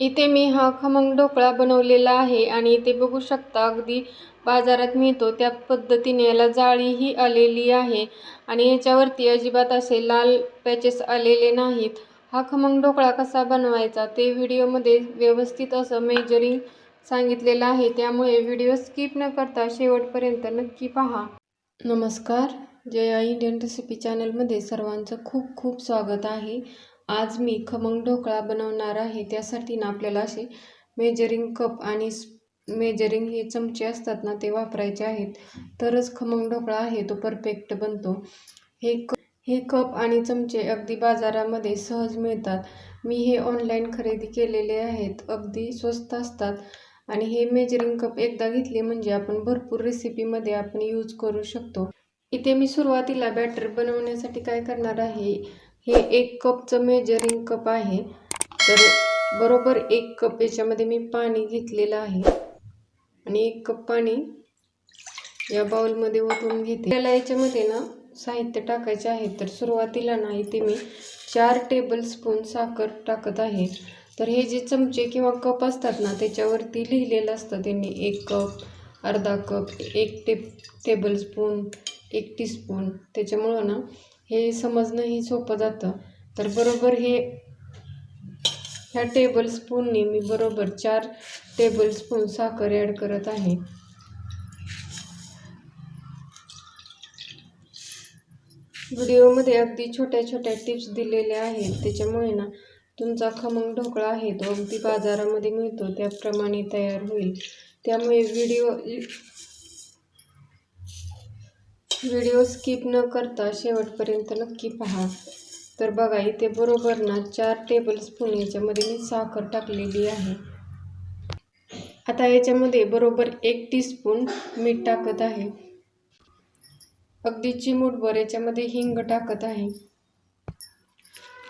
इथे मी हा खमंग ढोकळा बनवलेला आहे आणि इथे बघू शकता अगदी बाजारात मिळतो त्या पद्धतीने याला जाळीही आलेली आहे. आणि याच्यावरती अजिबात असे लाल पॅचेस आलेले नाहीत. हा खमंग ढोकळा कसा बनवायचा ते व्हिडिओमध्ये व्यवस्थित असं मेजरिंग सांगितलेलं आहे. त्यामुळे व्हिडिओ स्किप न करता शेवटपर्यंत नक्की पहा. नमस्कार. जया इंडियन रेसिपी चॅनलमध्ये सर्वांचं खूप खूप स्वागत आहे. आज मी खमंग ढोकळा बनवणार आहे. त्यासाठी ना आपल्याला असे मेजरिंग कप आणि मेजरिंग हे चमचे असतात ना ते वापरायचे आहेत. तरच खमंग ढोकळा आहे तो परफेक्ट बनतो. हे क हे कप आणि चमचे अगदी बाजारामध्ये सहज मिळतात. मी हे ऑनलाईन खरेदी केलेले आहेत अगदी स्वस्त असतात. आणि हे मेजरिंग कप एकदा घेतले म्हणजे आपण भरपूर रेसिपीमध्ये आपण यूज करू शकतो. इथे मी सुरुवातीला बॅटर बनवण्यासाठी काय करणार आहे? हे एक कपचं मेजरिंग कप आहे. तर बरोबर एक कप याच्यामध्ये मी पाणी घेतलेलं आहे. आणि एक कप पाणी या बाउलमध्ये ओतून घेते. त्याला याच्यामध्ये ना साहित्य टाकायचे आहे. तर सुरुवातीला ना इथे मी चार टेबल स्पून साखर टाकत आहे. तर हे जे चमचे किंवा कप असतात ना त्याच्यावरती लिहिलेलं असतं त्यांनी. एक कप अर्धा कप एक टे टेबल स्पून एक टीस्पून त्याच्यामुळं ना हे समजणंही सोपं जातं. तर बरोबर हे ह्या टेबलस्पूनने मी बरोबर चार टेबल स्पून साखर ॲड करत आहे. व्हिडिओमध्ये अगदी छोट्या छोट्या टिप्स दिलेल्या आहेत. त्याच्यामुळे ना तुमचा खमंग ढोकळा आहे तो अगदी बाजारामध्ये मिळतो त्याप्रमाणे तयार होईल. त्यामुळे व्हिडिओ व्हिडिओ स्किप न करता शेवटपर्यंत नक्की पहा. तर बघा इथे बरोबर ना चार टेबल स्पून याच्यामध्ये मी साखर टाकलेली आहे. आता याच्यामध्ये बरोबर एक टीस्पून मीठ टाकत आहे. अगदी चिमूटभर याच्यामध्ये हिंग टाकत आहे.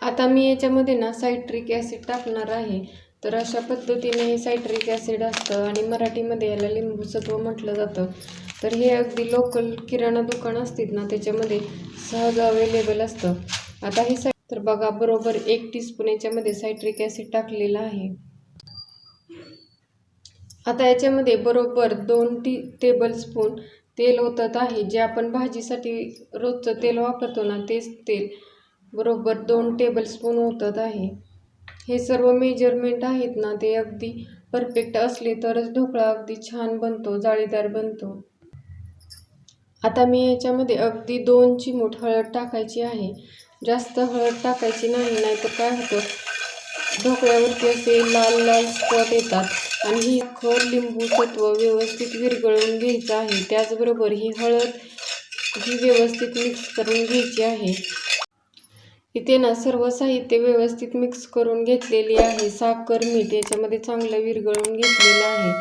आता मी याच्यामध्ये ना सायट्रिक ॲसिड टाकणार आहे. तर अशा पद्धतीने हे सायट्रिक ॲसिड असतं आणि मराठीमध्ये याला लिंबू सत्व म्हटलं जातं. तर हे अगदी लोकल किराणा दुकान असतील ना त्याच्यामध्ये सहज अवेलेबल असतं. आता हे साय तर बघा बरोबर एक टीस्पून याच्यामध्ये सायट्रिक ॲसिड टाकलेलं आहे. आता याच्यामध्ये बरोबर दोन टी टेबल स्पून तेल ओतत आहे. जे आपण भाजीसाठी रोजचं तेल वापरतो ना तेच तेल बरोबर दोन टेबल स्पून ओतत आहे. हे सर्व मेजरमेंट आहेत ना ते अगदी परफेक्ट असले तरच ढोकळा अगदी छान बनतो जाळीदार बनतो. आता मी याच्यामध्ये अगदी दोन चिमूट हळद टाकायची आहे. जास्त हळद टाकायची नाही नाहीतर काय होतं? ढोकळ्यावरती असे लाल लाल स्पॉट येतात आणि ही खर लिंबू सत्व व्यवस्थित विरघळून घ्यायचं आहे. त्याचबरोबर ही हळद ही व्यवस्थित मिक्स करून घ्यायची आहे. इथे ना सर्व साहित्य व्यवस्थित मिक्स करून घेतलेली आहे. साखर मीठ याच्यामध्ये चांगलं विरघळून घेतलेलं आहे.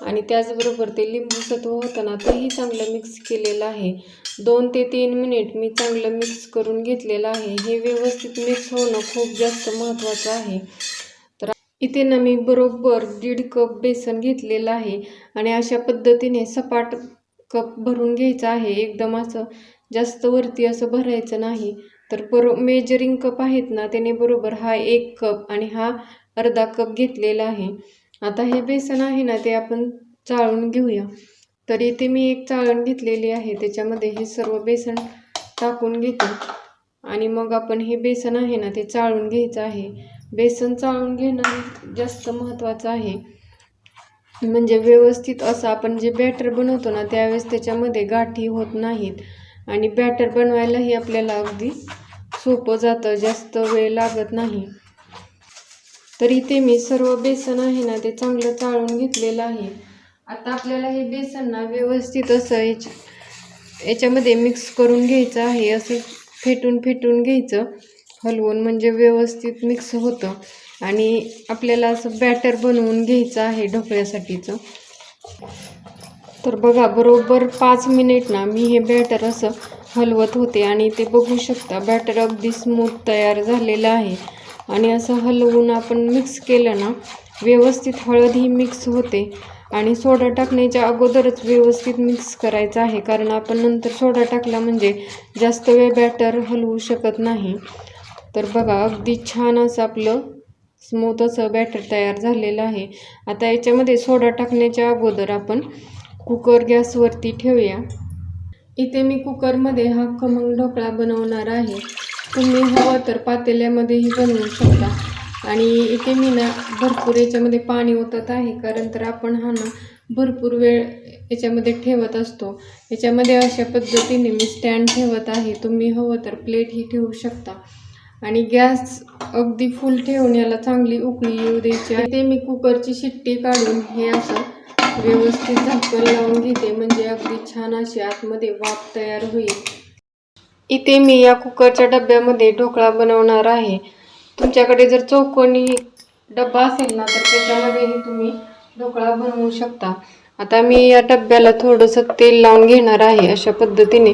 आणि त्याचबरोबर ते लिंबू सत्व होतं ना तेही चांगलं मिक्स केलेलं आहे. दोन ते तीन मिनिट मी चांगलं मिक्स करून घेतलेलं आहे. हे व्यवस्थित मिक्स होणं खूप जास्त महत्त्वाचं आहे. तर इथे ना मी बरोबर दीड कप बेसन घेतलेलं आहे आणि अशा पद्धतीने सपाट कप भरून घ्यायचा आहे. एकदम असं जास्त वरती असं भरायचं नाही. तर बरो मेजरिंग कप आहेत ना त्याने बरोबर हा एक कप आणि हा अर्धा कप घेतलेला आहे. आता हे बेसन आहे ना ते आपण चाळून घेऊया. तर इथे मी एक चाळण घेतलेली आहे त्याच्यामध्ये हे सर्व बेसन टाकून घेते. आणि मग आपण हे बेसन आहे ना ते चाळून घ्यायचं आहे. बेसन चाळून घेणं जास्त महत्त्वाचं आहे. म्हणजे व्यवस्थित असं आपण जे बॅटर बनवतो ना त्यावेळेस त्याच्यामध्ये गाठी होत नाहीत. आणि बॅटर बनवायलाही आपल्याला अगदी सोपं जातं जास्त वेळ लागत नाही. तर इथे मी सर्व बेसन आहे ना ते चांगलं चाळून घेतलेलं आहे. आता आपल्याला हे बेसन ना व्यवस्थित असं याच्या याच्यामध्ये मिक्स करून घ्यायचं आहे असं फेटून फेटून घ्यायचं. हलवून म्हणजे व्यवस्थित मिक्स होतं. आणि आपल्याला असं बॅटर बनवून घ्यायचं आहे ढोकळ्यासाठीचं तर बघा बरोबर पाच मिनिट ना मी हे बॅटर असं हलवत होते आणि ते बघू शकता बॅटर अगदी स्मूथ तयार झालेलं आहे. आणि असं हलवून आपण मिक्स केलं ना व्यवस्थित हळद ही मिक्स होते. आणि सोडा टाकण्याच्या अगोदरच व्यवस्थित मिक्स करायचं आहे कारण आपण नंतर सोडा टाकला म्हणजे जास्त वेळ बॅटर हलवू शकत नाही. तर बघा अगदी छान असं आपलं स्मूथ असं बॅटर तयार झालेलं आहे. आता याच्यामध्ये सोडा टाकण्याच्या अगोदर आपण कुकर गॅसवरती ठेवूया. इथे मी कुकरमध्ये हा खमंग ढोकळा बनवणार आहे. तुम्ही हवं तर पातेल्यामध्येही बनवू शकता. आणि इथे मी ना भरपूर याच्यामध्ये पाणी ओतत आहे कारण तर आपण हा ना भरपूर वेळ याच्यामध्ये ठेवत असतो. याच्यामध्ये अशा पद्धतीने मी स्टँड ठेवत आहे. तुम्ही हवं तर प्लेटही ठेवू शकता. आणि गॅस अगदी फुल ठेवून याला चांगली उकळी येऊ द्यायची आहे. ते मी कुकरची शिट्टी काढून हे असं व्यवस्थित झाकण लावून घेते. म्हणजे अगदी छान अशी आतमध्ये वाफ तयार होईल. इथे मी या कुकरच्या डब्यामध्ये ढोकळा बनवणार आहे. तुमच्याकडे जर चौकोनी डब्बा असेल ना तर त्याच्यामध्येही तुम्ही ढोकळा बनवू शकता. आता मी या डब्याला थोडंसं तेल लावून घेणार आहे. अशा पद्धतीने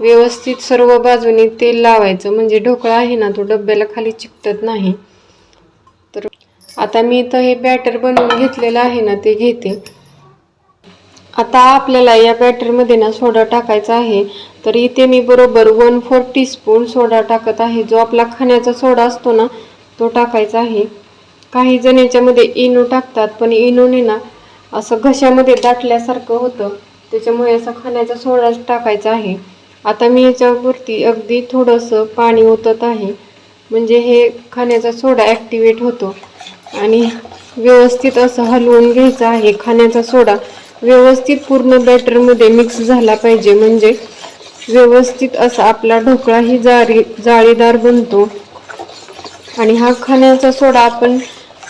व्यवस्थित सर्व बाजूनी तेल लावायचं. म्हणजे ढोकळा आहे ना तो डब्याला खाली चिकटत नाही. तर आता मी इथं हे बॅटर बनवून घेतलेलं आहे ना ते घेते. आता आपल्याला या बॅटरमध्ये ना सोडा टाकायचा आहे. तर इथे मी बरोबर वन फोर टीस्पून सोडा टाकत आहे. जो आपला खाण्याचा सोडा असतो ना तो टाकायचा आहे. काही जण याच्यामध्ये इनो टाकतात पण इनोने ना असं घशामध्ये दाटल्यासारखं होतं. त्याच्यामुळे असा खाण्याचा सोडाच टाकायचा आहे. आता मी याच्यावरती अगदी थोडंसं पाणी ओतत आहे. म्हणजे हे खाण्याचा सोडा ॲक्टिवेट होतो. आणि व्यवस्थित असं हलवून घ्यायचं आहे. खाण्याचा सोडा व्यवस्थित पूर्ण बॅटरमध्ये मिक्स झाला पाहिजे. म्हणजे व्यवस्थित असा आपला ढोकळाही जाळी जाळीदार बनतो. आणि हा खाण्याचा सोडा आपण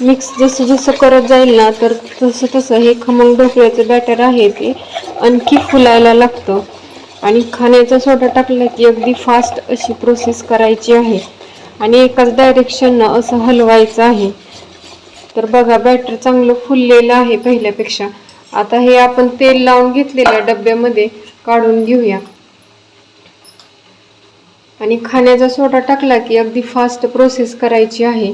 मिक्स जसं जसं करत जाईल ना तर तसं तसं हे खमंग ढोकळ्याचं बॅटर आहे ते आणखी फुलायला लागतं. आणि खाण्याचा सोडा टाकला की अगदी फास्ट अशी प्रोसेस करायची आहे. आणि एकाच डायरेक्शननं असं हलवायचं आहे. तर बघा बॅटर चांगलं फुललेलं आहे पहिल्यापेक्षा. आता हे आपण तेल लावून घेतलेल्या डब्यामध्ये काढून घेऊया. आणि खाण्याचा सोडा टाकला की अगदी फास्ट प्रोसेस करायची आहे.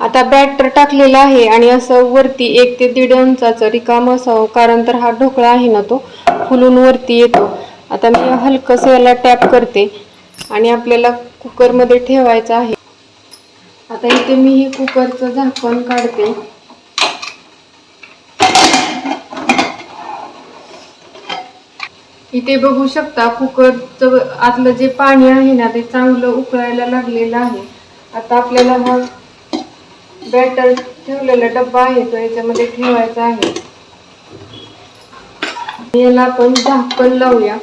आता बॅटर टाकलेला आहे आणि असं वरती एक ते दीड इंचाचं रिकाम असावं कारण तर हा ढोकळा आहे ना तो फुलून वरती येतो. आता मी हलकंसं याला टॅप करते आणि आपल्याला कुकरमध्ये ठेवायचं आहे. आता इथे मी हे कुकरचं झाकण काढते. इथे बघू शकता कुकरचं आतलं जे पाणी आहे ना ते चांगलं उकळायला लागलेलं आहे. आता आपल्याला हा बॅटर ठेवलेला डब्बा आहे तो याच्यामध्ये ठेवायचा आहे. याला आपण झाकण लावूया.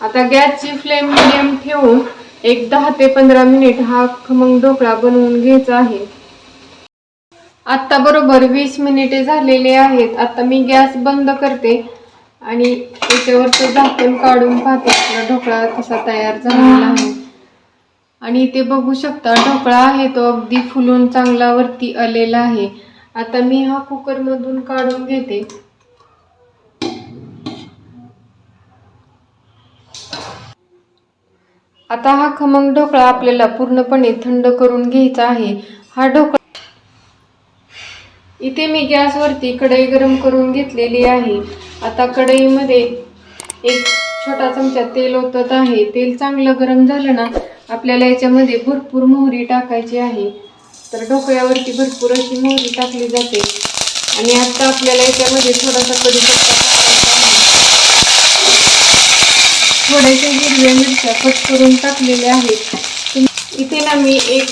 आता गॅसची फ्लेम मिडियम ठेवून एक दहा ते पंधरा मिनिट हा खमंग ढोकळा बनवून घ्यायचा आहे. आत्ता बरोबर वीस मिनिटे झालेले आहेत. आता मी गॅस बंद करते. आणि त्याच्यावरचं झाकण काढून पाहते. आपला ढोकळा कसा तयार झालेला आहे. आणि इथे बघू शकता ढोकळा आहे तो अगदी फुलून चांगला वरती आलेला आहे. आता मी हा कुकरमधून काढून घेते. आता हा खमंग ढोकळा आपल्याला पूर्णपणे थंड करून घ्यायचा आहे. हा ढोकळा इथे मी गॅसवरती कढई गरम करून घेतलेली आहे. आता कढईमध्ये एक छोटा चमचा तेल ओतत आहे. तेल चांगलं गरम झालं ना आपल्याला याच्यामध्ये भरपूर मोहरी टाकायची आहे. तर ढोकळ्यावरती भरपूर अशी मोहरी टाकली जाते. आणि आता आपल्याला याच्यामध्ये थोडासा कढीपत्ता टाकायचा आहे थोड्याशा हिरव्या मिरच्या कट करून टाकलेल्या आहेत. इथे ना मी एक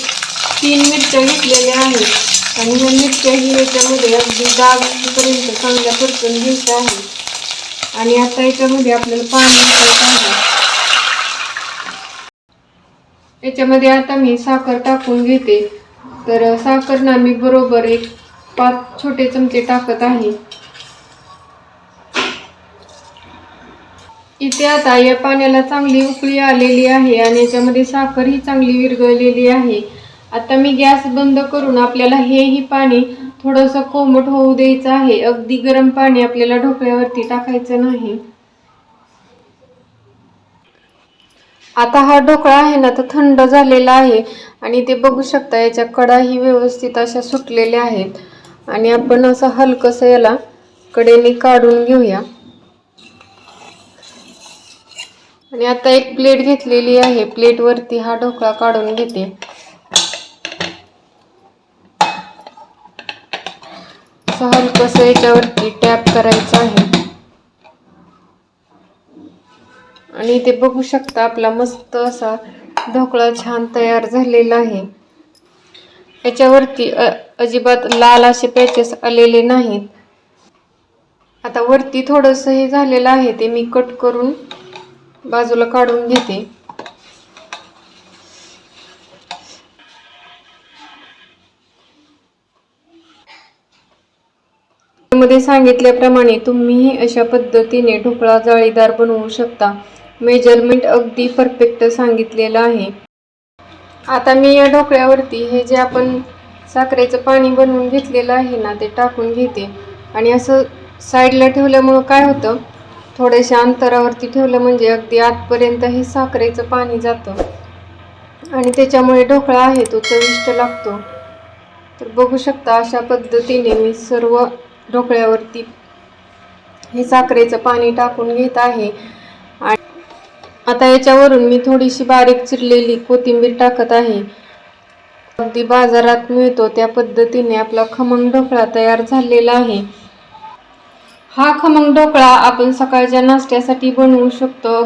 तीन मिरच्या घेतलेल्या आहेत. आणि हे मिरच्या ही याच्यामध्ये अगदी डाग चांगल्या परतून घ्यायचं आहे. आणि आता याच्यामध्ये आपल्याला पाणी घालायचं आहे. याच्यामध्ये आता मी साखर टाकून घेते. तर साखर ना मी बरोबर एक पाच छोटे चमचे टाकत आहे. इथे आता या पाण्याला चांगली उकळी आलेली आहे आणि याच्यामध्ये साखर ही चांगली विरघळलेली आहे. आता मी गॅस बंद करून आपल्याला हेही पाणी थोडंसं कोमट होऊ द्यायचं आहे. अगदी गरम पाणी आपल्याला ढोकळ्यावरती टाकायचं नाही. आता हा ढोकळा आहे ना तर थंड झालेला आहे. आणि ते बघू शकता याच्या कडाही व्यवस्थित अशा सुटलेल्या आहेत. आणि आपण असं हलकंसं याला कडेने काढून घेऊया. आणि आता एक प्लेट घेतलेली आहे. प्लेटवरती हा ढोकळा काढून घेते. असं हलकंसं याच्यावरती टॅप करायचं आहे? आणि इथे बघू शकता आपला मस्त असा ढोकळा छान तयार झालेला आहे. याच्यावरती अ- अजिबात लाल असे पॅचेस आलेले नाहीत. आता वरती थोडंसं हे झालेलं आहे ते मी कट करून बाजूला काढून घेते. मध्ये सांगितल्याप्रमाणे तुम्हीही अशा पद्धतीने ढोकळा जाळीदार बनवू शकता. मेजरमेंट अगदी परफेक्ट सांगितलेलं आहे. आता मी या ढोकळ्यावरती हे जे आपण साखरेचं पाणी बनवून घेतलेलं आहे ना ते टाकून घेते. आणि असं साईडला ठेवल्यामुळं काय होतं? थोड्याशा अंतरावरती ठेवलं म्हणजे अगदी आतपर्यंत हे साखरेचं पाणी जातं. आणि त्याच्यामुळे ढोकळा आहे तो चविष्ट लागतो. तर बघू शकता अशा पद्धतीने मी सर्व ढोकळ्यावरती हे साखरेचं पाणी टाकून घेत आहे. आणि आता याच्यावरून मी थोडीशी बारीक चिरलेली कोथिंबीर टाकत आहे. अगदी बाजारात मिळतो त्या पद्धतीने आपला खमंग ढोकळा तयार झालेला आहे. हा खमंग ढोकळा आपण सकाळच्या नाश्त्यासाठी बनवू शकतो.